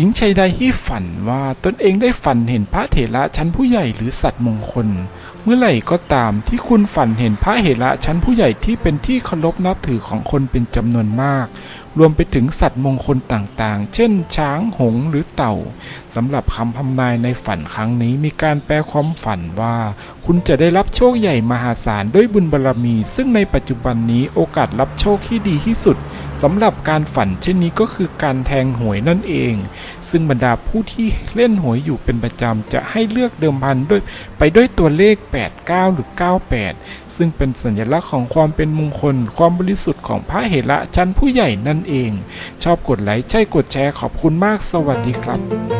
หญิงชายใดที่ฝันว่าตนเองได้ฝันเห็นพระเถระชั้นผู้ใหญ่หรือสัตว์มงคล เมื่อไหร่ก็ตามที่คุณฝันเห็นพระเถระชั้นผู้ใหญ่ที่เป็นที่เคารพนับถือของคนเป็นจำนวนมาก รวมไปถึงสัตว์มงคลต่างๆ เช่น ช้างหงส์หรือเต่าสำหรับคำทำนายในฝันครั้งนี้มีการแปลความฝันว่า คุณจะได้รับโชคใหญ่มหาศาลด้วยบุญบารรมี ซึ่งในปัจจุบันนี้โอกาสรับโชคที่ดีที่สุด สำหรับการฝันเช่นนี้ก็คือการแทงหวยนั่นเอง ซึ่งบรรดาผู้ที่เล่นหวยอยู่เป็นประจำจะให้เลือกเดิมพันด้วยไปด้วยตัวเลข 89 หรือ 98 ซึ่งเป็นสัญลักษณ์ของความเป็นมงคล ความบริสุทธิ์ของพระเหระชั้นผู้ใหญ่นั่นเอง ชอบกดไลค์ใช่กดแชร์ขอบคุณมากสวัสดีครับ